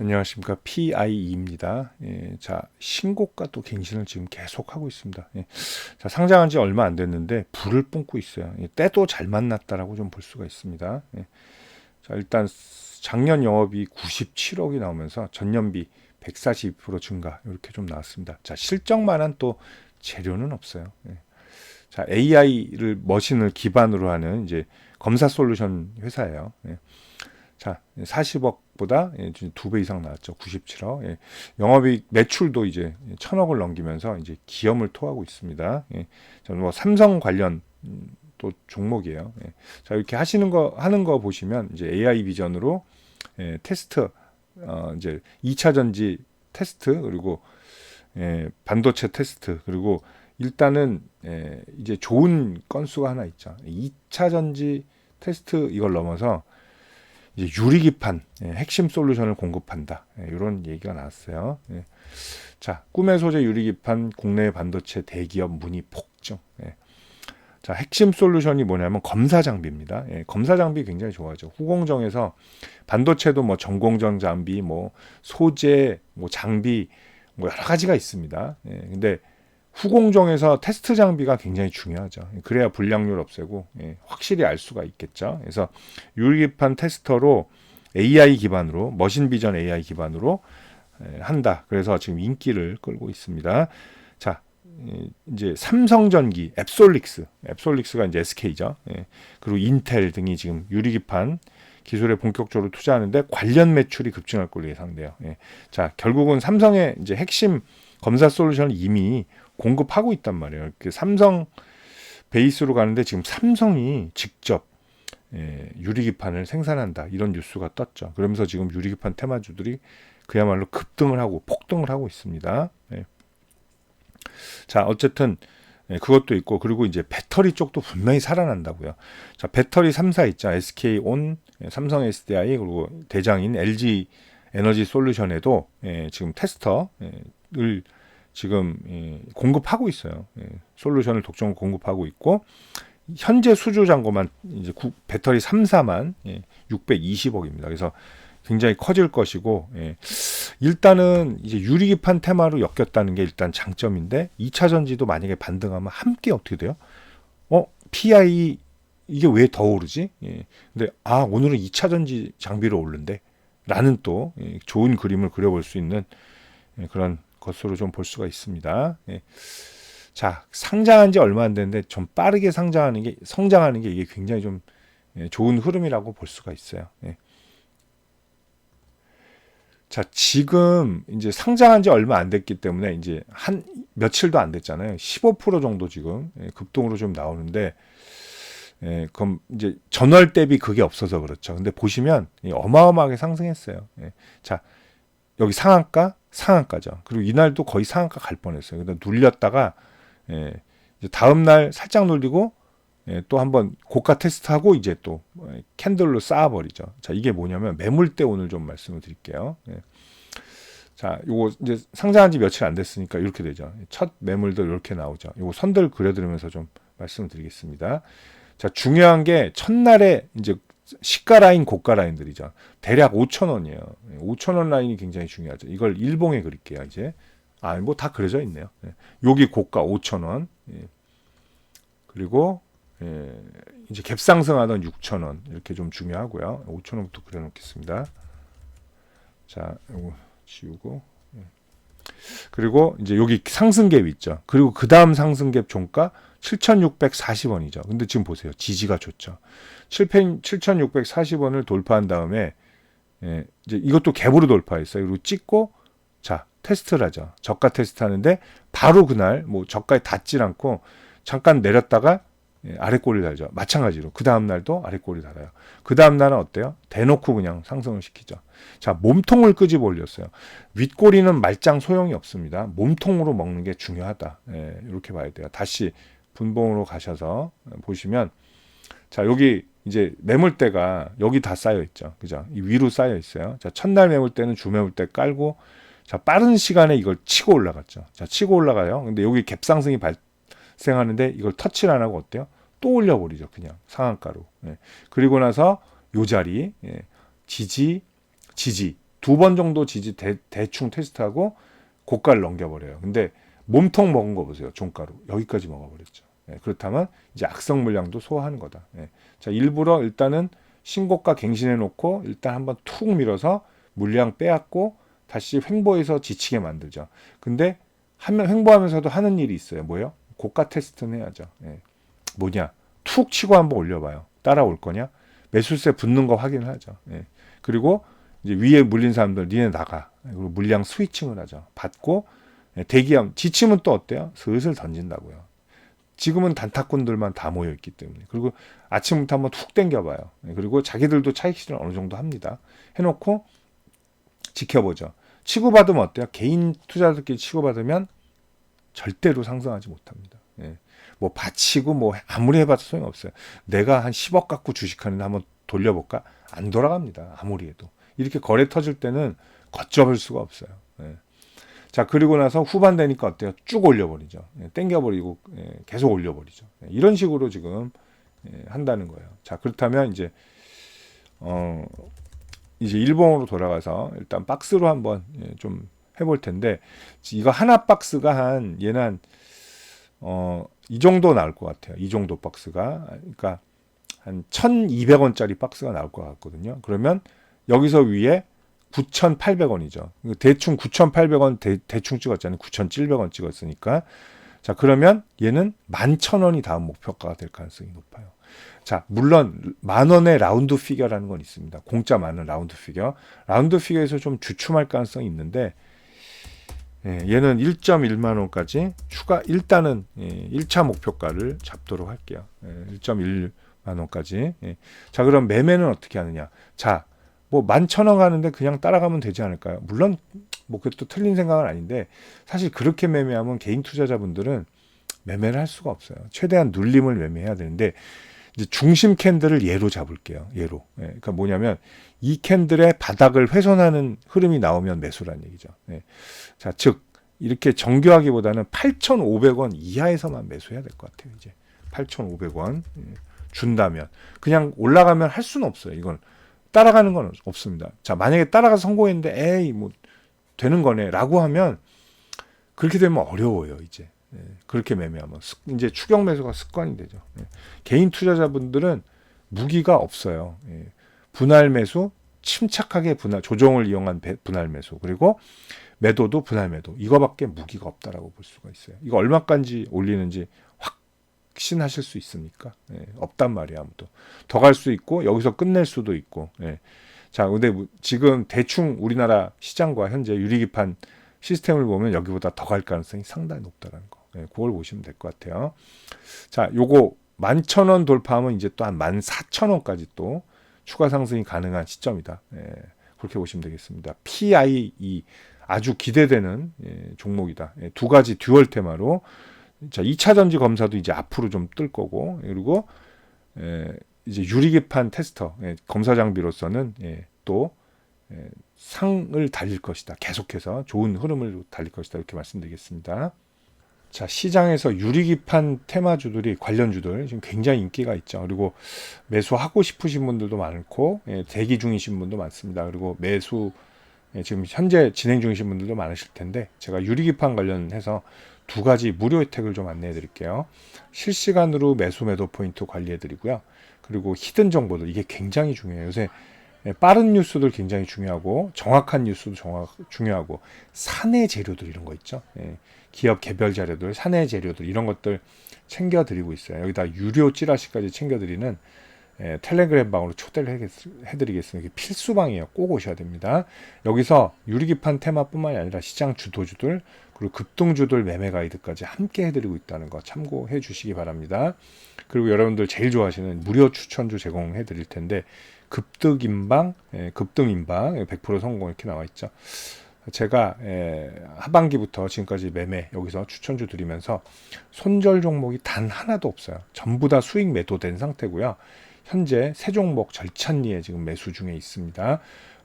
안녕하십니까 PIE입니다. 예, 자 신고가 또 갱신을 지금 계속 하고 있습니다. 예, 자 상장한 지 얼마 안 됐는데 불을 뿜고 있어요. 예, 때도 잘 만났다라고 좀 볼 수가 있습니다. 예, 자 일단 작년 영업이 97억이 나오면서 전년비 142% 증가 이렇게 좀 나왔습니다. 자 실적만한 또 재료는 없어요. 예. 자 AI를 머신을 기반으로 하는 이제 검사 솔루션 회사예요. 예. 자, 40억보다 예, 두배 이상 나왔죠. 97억. 예. 영업이익 매출도 이제 천억을 넘기면서 이제 기염을 토하고 있습니다. 예. 뭐 삼성 관련 음, 또 종목이에요. 예. 자, 이렇게 하시는 거 하는 거 보시면 이제 AI 비전으로 예, 테스트 어 이제 2차 전지 테스트 그리고 예, 반도체 테스트 그리고 일단은 예, 이제 좋은 건수가 하나 있죠. 2차 전지 테스트 이걸 넘어서 유리기판 예, 핵심 솔루션을 공급한다 예, 이런 얘기가 나왔어요. 예. 자 꿈의 소재 유리기판 국내 반도체 대기업 문의 폭증. 예. 자 핵심 솔루션이 뭐냐면 검사 장비입니다. 예, 검사 장비 굉장히 좋아하죠. 후공정에서 반도체도 뭐 전공정 장비, 뭐 소재, 뭐 장비 뭐 여러 가지가 있습니다. 예, 근데 후공정에서 테스트 장비가 굉장히 중요하죠. 그래야 불량률 없애고 예, 확실히 알 수가 있겠죠. 그래서 유리기판 테스터로 AI 기반으로 머신 비전 AI 기반으로 예, 한다. 그래서 지금 인기를 끌고 있습니다. 자, 예, 이제 삼성전기, 앱솔릭스, 앱솔릭스가 이제 SK죠. 예, 그리고 인텔 등이 지금 유리기판 기술에 본격적으로 투자하는데 관련 매출이 급증할 걸로 예상돼요. 예. 자, 결국은 삼성의 이제 핵심 검사 솔루션을 이미 공급하고 있단 말이에요. 그 삼성 베이스로 가는데 지금 삼성이 직접 예, 유리기판을 생산한다 이런 뉴스가 떴죠. 그러면서 지금 유리기판 테마주들이 그야말로 급등을 하고 폭등을 하고 있습니다. 예. 자 어쨌든 예, 그것도 있고 그리고 이제 배터리 쪽도 분명히 살아난다고요. 자 배터리 3사 있죠. SK 온, 예, 삼성 SDI 그리고 대장인 LG 에너지 솔루션에도 예, 지금 테스터를 지금 예, 공급하고 있어요. 예, 솔루션을 독점 공급하고 있고 현재 수주 잔고만 이제 구, 배터리 3사만 예, 620억입니다. 그래서 굉장히 커질 것이고 예, 일단은 이제 유리기판 테마로 엮였다는 게 일단 장점인데 2차 전지도 만약에 반등하면 함께 어떻게 돼요? 어 PI 이게 왜 더 오르지? 예. 근데 아 오늘은 2차 전지 장비로 오른데 라는 또 예, 좋은 그림을 그려볼 수 있는 예, 그런 것으로 좀 볼 수가 있습니다. 예. 자, 상장한 지 얼마 안 됐는데 좀 빠르게 상장하는 게 성장하는 게 이게 굉장히 좀 예, 좋은 흐름이라고 볼 수가 있어요. 예. 자, 지금 이제 상장한 지 얼마 안 됐기 때문에 이제 한 며칠도 안 됐잖아요. 15% 정도 지금 예, 급등으로 좀 나오는데 예, 그럼 이제 전월 대비 그게 없어서 그렇죠. 근데 보시면 어마어마하게 상승했어요. 예. 자, 여기 상한가, 상한가죠. 그리고 이날도 거의 상한가 갈 뻔했어요. 근데 눌렸다가 예, 다음 날 살짝 눌리고 예, 또 한번 고가 테스트하고 이제 또 예, 캔들로 쌓아버리죠. 자, 이게 뭐냐면 매물대 오늘 좀 말씀을 드릴게요. 예. 자, 요거 이제 상장한 지 며칠 안 됐으니까 이렇게 되죠. 첫 매물들 이렇게 나오죠. 요거 선들 그려드리면서 좀 말씀을 드리겠습니다. 자, 중요한 게 첫날에 이제 시가 라인, 고가 라인들이죠. 대략 5천 원이에요. 5천 원 라인이 굉장히 중요하죠. 이걸 일봉에 그릴게요. 이제 아, 뭐 다 그려져 있네요. 예. 여기 고가 5천 원. 예. 그리고 예, 이제 갭상승하던 6천 원 이렇게 좀 중요하고요. 5천 원부터 그려놓겠습니다. 자, 이거 지우고. 예. 그리고 이제 여기 상승갭 있죠. 그리고 그 다음 상승갭 종가 7,640원이죠. 근데 지금 보세요. 지지가 좋죠. 7,640원을 돌파한 다음에 예, 이제 이것도 갭으로 돌파했어요. 그리고 찍고 자 테스트를 하죠. 저가 테스트 하는데 바로 그날 뭐 저가에 닿질 않고 잠깐 내렸다가 예, 아래 꼬리 달죠. 마찬가지로 그 다음 날도 아래 꼬리 달아요. 그 다음 날은 어때요? 대놓고 그냥 상승을 시키죠. 자 몸통을 끄집어 올렸어요. 윗꼬리는 말짱 소용이 없습니다. 몸통으로 먹는 게 중요하다. 예, 이렇게 봐야 돼요. 다시 분봉으로 가셔서 보시면 자 여기 이제 매물대가 여기 다 쌓여 있죠. 그죠? 이 위로 쌓여 있어요. 자, 첫날 매물대는 주 매물대 깔고 자, 빠른 시간에 이걸 치고 올라갔죠. 자, 치고 올라가요. 근데 여기 갭상승이 발생하는데 이걸 터치를 안 하고 어때요? 또 올려버리죠. 그냥 상한가로. 예. 그리고 나서 요 자리, 예. 지지, 지지. 두 번 정도 지지 대, 대충 테스트하고 고가를 넘겨버려요. 근데 몸통 먹은 거 보세요. 종가로 여기까지 먹어버렸죠. 예, 그렇다면 이제 악성 물량도 소화하는 거다. 예. 자 일부러 일단은 신고가 갱신해 놓고 일단 한번 툭 밀어서 물량 빼앗고 다시 횡보해서 지치게 만들죠. 근데 하면 횡보하면서도 하는 일이 있어요. 뭐요? 고가 테스트는 해야죠. 예. 뭐냐? 툭 치고 한번 올려봐요. 따라올 거냐? 매수세 붙는 거 확인하죠. 예. 그리고 이제 위에 물린 사람들 니네 나가. 그리고 물량 스위칭을 하죠. 받고 예, 대기함 지치면 또 어때요? 슬슬 던진다고요. 지금은 단타꾼들만 다 모여 있기 때문에 그리고 아침부터 한번 툭 땡겨봐요. 예, 그리고 자기들도 차익 실현 어느 정도 합니다. 해놓고 지켜보죠. 치고받으면 어때요? 개인 투자자들끼리 치고받으면 절대로 상승하지 못합니다. 예. 뭐 바치고 뭐 아무리 해봐도 소용없어요. 내가 한 10억 갖고 주식하는데 한번 돌려볼까? 안 돌아갑니다. 아무리 해도. 이렇게 거래 터질 때는 걷잡을 수가 없어요. 예. 자 그리고 나서 후반 되니까 어때요? 쭉 올려버리죠. 예, 땡겨버리고 예, 계속 올려버리죠. 예, 이런 식으로 지금 예, 한다는 거예요. 자 그렇다면 이제 어 이제 일본으로 돌아가서 일단 박스로 한번 예, 좀 해볼 텐데 이거 하나 박스가 한 얘는 어 이 정도 나올 것 같아요. 이 정도 박스가 그러니까 한 1,200원짜리 박스가 나올 것 같거든요. 그러면 여기서 위에 9,800원이죠. 대충 9,800원 대, 대충 찍었잖아요. 9,700원 찍었으니까. 자, 그러면 얘는 11,000원이 다음 목표가가 될 가능성이 높아요. 자, 물론 만 원의 라운드 피겨라는 건 있습니다. 공짜 많은 라운드 피겨. 라운드 피겨에서 좀 주춤할 가능성이 있는데 예, 얘는 1.1만 원까지 추가 일단은 예, 1차 목표가를 잡도록 할게요. 예, 1.1만 원까지. 예. 자, 그럼 매매는 어떻게 하느냐? 자, 뭐 만천원 하는데 그냥 따라가면 되지 않을까요? 물론 뭐 그것도 틀린 생각은 아닌데 사실 그렇게 매매하면 개인 투자자분들은 매매를 할 수가 없어요. 최대한 눌림을 매매해야 되는데 이제 중심 캔들을 예로 잡을게요. 예로. 예, 그러니까 뭐냐면 이 캔들의 바닥을 훼손하는 흐름이 나오면 매수란 얘기죠. 예. 자, 즉 이렇게 정교하기보다는 8,500원 이하에서만 매수해야 될 것 같아요. 이제 8,500원 예, 준다면 그냥 올라가면 할 수는 없어요. 이건 따라가는 건 없습니다. 자, 만약에 따라가서 성공했는데 에이 뭐 되는 거네라고 하면 그렇게 되면 어려워요, 이제. 예, 그렇게 매매하면 이제 추격 매수가 습관이 되죠. 예, 개인 투자자분들은 무기가 없어요. 예, 분할 매수, 침착하게 분할 조정을 이용한 배, 분할 매수 그리고 매도도 분할 매도 이거밖에 무기가 없다라고 볼 수가 있어요. 이거 얼마까지 올리는지 확신하실 수 있습니까? 예, 없단 말이야 아무도. 더 갈 수 있고 여기서 끝낼 수도 있고. 예. 자, 근데 지금 대충 우리나라 시장과 현재 유리기판 시스템을 보면 여기보다 더 갈 가능성이 상당히 높다는 거. 예, 그걸 보시면 될 것 같아요. 자, 요거 만천 원 돌파하면 이제 또 한 만 사천 원까지 또 추가 상승이 가능한 시점이다. 예, 그렇게 보시면 되겠습니다. PIE 아주 기대되는 예, 종목이다. 예, 두 가지 듀얼 테마로 자, 2차 전지 검사도 이제 앞으로 좀 뜰 거고, 그리고, 에, 이제 유리기판 테스터, 예, 검사 장비로서는, 예, 또, 예, 상을 달릴 것이다. 계속해서 좋은 흐름을 달릴 것이다. 이렇게 말씀드리겠습니다. 자, 시장에서 유리기판 테마주들이, 관련주들, 지금 굉장히 인기가 있죠. 그리고 매수하고 싶으신 분들도 많고, 예, 대기 중이신 분도 많습니다. 그리고 매수, 예, 지금 현재 진행 중이신 분들도 많으실 텐데, 제가 유리기판 관련해서 두 가지 무료 혜택을 좀 안내해 드릴게요. 실시간으로 매수 매도 포인트 관리해 드리고요. 그리고 히든 정보들 이게 굉장히 중요해요. 요새 빠른 뉴스들 굉장히 중요하고 정확한 뉴스도 정확 중요하고 사내 재료들 이런 거 있죠. 예, 기업 개별 자료들, 사내 재료들 이런 것들 챙겨 드리고 있어요. 여기다 유료 찌라시까지 챙겨 드리는 예, 텔레그램 방으로 초대를 해드리겠습니다. 이게 필수 방이에요. 꼭 오셔야 됩니다. 여기서 유리기판 테마뿐만이 아니라 시장 주도주들 그리고 급등주들 매매 가이드까지 함께 해드리고 있다는 거 참고해 주시기 바랍니다. 그리고 여러분들 제일 좋아하시는 무료 추천주 제공해 드릴 텐데 급등 인방, 예, 급등 인방 100% 성공 이렇게 나와 있죠. 제가 예, 하반기부터 지금까지 매매 여기서 추천주 드리면서 손절 종목이 단 하나도 없어요. 전부 다 수익 매도된 상태고요. 현재 세 종목 절찬리에 지금 매수 중에 있습니다.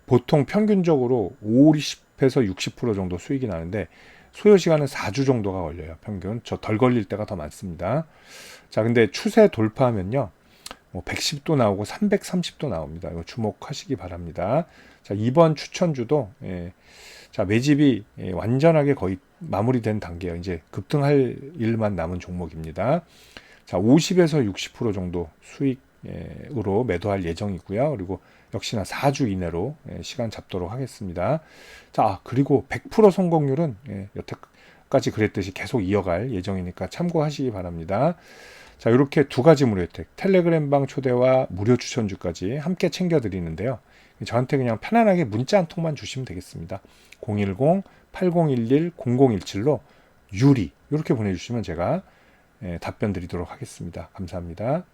보통 평균적으로 50에서 60% 정도 수익이 나는데 소요 시간은 4주 정도가 걸려요. 평균. 저 덜 걸릴 때가 더 많습니다. 자, 근데 추세 돌파하면요. 뭐 110도 나오고 330도 나옵니다. 이거 주목하시기 바랍니다. 자, 이번 추천주도 예, 자, 매집이 예, 완전하게 거의 마무리된 단계예요. 이제 급등할 일만 남은 종목입니다. 자, 50에서 60% 정도 수익으로 매도할 예정이고요. 그리고 역시나 4주 이내로 예, 시간 잡도록 하겠습니다. 자, 그리고 100% 성공률은 예, 여태까지 그랬듯이 계속 이어갈 예정이니까 참고하시기 바랍니다. 자, 이렇게 두 가지 무료 혜택, 텔레그램방 초대와 무료 추천주까지 함께 챙겨드리는데요. 저한테 그냥 편안하게 문자 한 통만 주시면 되겠습니다. 010-8011-0017로 유리 이렇게 보내주시면 제가 예, 답변 드리도록 하겠습니다. 감사합니다.